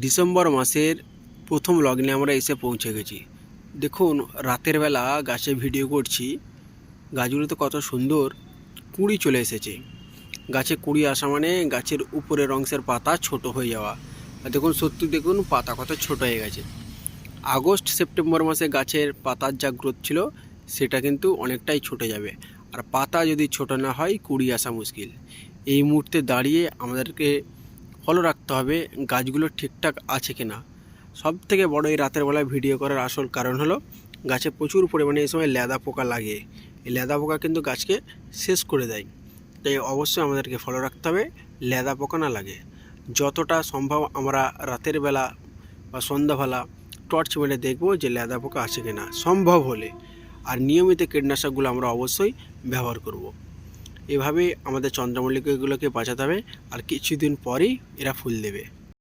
December মাসের প্রথম লগ্নে আমরা এসে পৌঁছে গেছি। দেখুন, রাতের বেলা গাছে ভিডিও করছি, গাছগুলোতে কত সুন্দর কুঁড়ি চলে এসেছে। গাছে কুঁড়ি আসা মানে গাছের উপরের অংশের পাতা ছোট হয়ে যাওয়া। দেখুন, সত্যি দেখুন, পাতা কত ছোট হয়ে গেছে। আগস্ট, সেপ্টেম্বর মাসে গাছের পাতার যা গ্রোথ ছিল, সেটা কিন্তু অনেকটাই ছুটে যাবে। আর পাতা যদি ছোট না হয়, কুড়ি আসা মুশকিল। এই মুহূর্তে দাঁড়িয়ে আমাদেরকে ফলো রাখতে হবে গাছগুলো ঠিকঠাক আছে কিনা। সব থেকে বড় এই রাতের বেলায় ভিডিও করার আসল কারণ হলো, গাছে প্রচুর পরিমাণে এই সময় লেদা পোকা লাগে। এই লেদা পোকা কিন্তু গাছকে শেষ করে দেয়। তাই অবশ্যই আমাদেরকে ফলো রাখতে হবে, লেদা পোকা না লাগে। যতটা সম্ভব আমরা রাতের বেলা বা সন্ধ্যাবেলা টর্চ মেরে দেখব যে লেদা পোকা আছে কিনা। সম্ভব হলে। আর নিয়মিত কীটনাশকগুলো আমরা অবশ্যই ব্যবহার করব। এভাবে আমাদের চন্দ্রমল্লিকাগুলোকে বাঁচাতে হবে। আর কিছুদিন পরেই এরা ফুল দেবে।